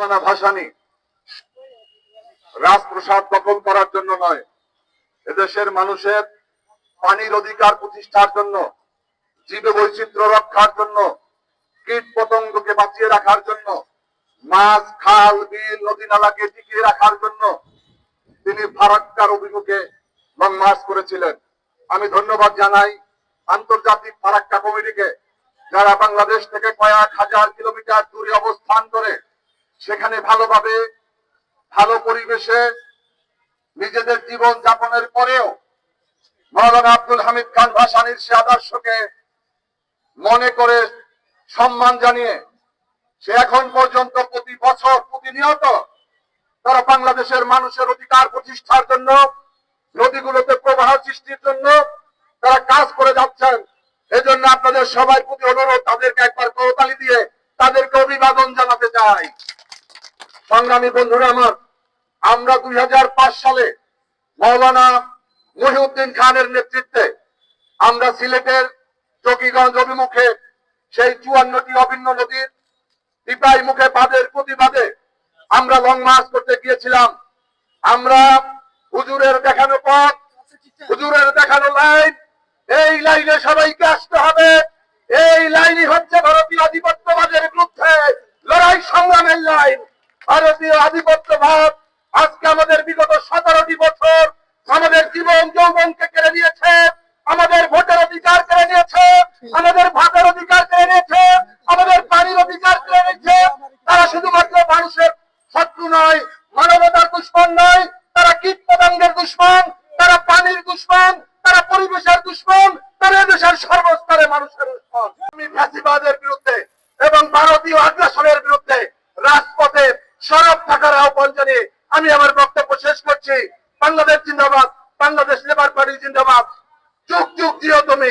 বন্দনা ভাসানি রাজপ্রসাদ দখল করার জন্য নয়। এদেশের মানুষের পানির অধিকার প্রতিষ্ঠার জন্য, জীব বৈচিত্র্য রক্ষার জন্য, কীট পতঙ্গকে বাঁচিয়ে রাখার জন্য, মাছ, খাল, বিল, নদী নালাকে টিকিয়ে রাখার জন্য তিনি ফারাক্কার অভিমুখে লং মার্চ করেছিলেন। আমি ধন্যবাদ জানাই আন্তর্জাতিক ফারাক্কা কমিটিকে, যারা বাংলাদেশ থেকে কয়েক হাজার কিলোমিটার দূরে অবস্থান করে সেখানে ভালোভাবে, ভালো পরিবেশে নিজেদের জীবন যাপনের পরেও মৌলানা আব্দুল হামিদ খান ভাসানির সে আদর্শকে মনে করে সম্মান জানিয়ে সে এখন পর্যন্ত প্রতি বছর প্রতিনিয়ত তারা বাংলাদেশের মানুষের অধিকার প্রতিষ্ঠার জন্য, নদীগুলোতে প্রবাহ সৃষ্টির জন্য তারা কাজ করে যাচ্ছেন। এজন্য আপনাদের সবাই প্রতি অনুরোধ তাদেরকে একবার করতালি দিয়ে তাদেরকে অভিবাদন জানাতে চাই। সংগ্রামী বন্ধুরা আমার, আমরা দুই সালে মৌলানা মহিউদ্দিন খানের নেতৃত্বে আমরা সিলেটের চকিগঞ্জ অভিমুখে সেই চুয়ান্নটি অভিন্ন নদীর টিপাই মুখে বাদের প্রতিবাদে আমরা লং মার্চ করতে গিয়েছিলাম। আমরা হুজুরের দেখানো পথ, হুজুরের দেখানো লাইন এই লাইনে সবাইকে আসতে হবে। এই লাইনই হচ্ছে ভারতীয় আধিপত্যবাদের বিরুদ্ধে লড়াই সংগ্রামের লাইন ভারতীয় আধিপত্য ভাব আজকে আমাদের বিগত সতেরোটি বছর আমাদের জীবন যৌবনকে কেড়ে নিয়েছে, আমাদের ভোটের অধিকার কেড়ে নিয়েছে, আমাদের ভাতের অধিকার কেড়ে নিয়েছে, আমাদের পানির অধিকার কেড়ে নিয়েছে। তারা শুধুমাত্র মানুষের শত্রু নয়, মানবতার দুশ্মন নয়, তারা কীট পতঙ্গের দুশ্মন, তারা পানির দুশ্মন, তারা পরিবেশের দুশ্মন, তারা দেশের সর্বস্তরে মানুষের দুশ্মন। আমি ফ্যাসিবাদের বিরুদ্ধে এবং ভারতীয় থাকার আহ্বান জানিয়ে আমি আমার বক্তব্য শেষ করছি। বাংলাদেশ জিন্দাবাদ, বাংলাদেশ লেবার পার্টি জিন্দাবাদ। যুগ যুগ দিও তুমি।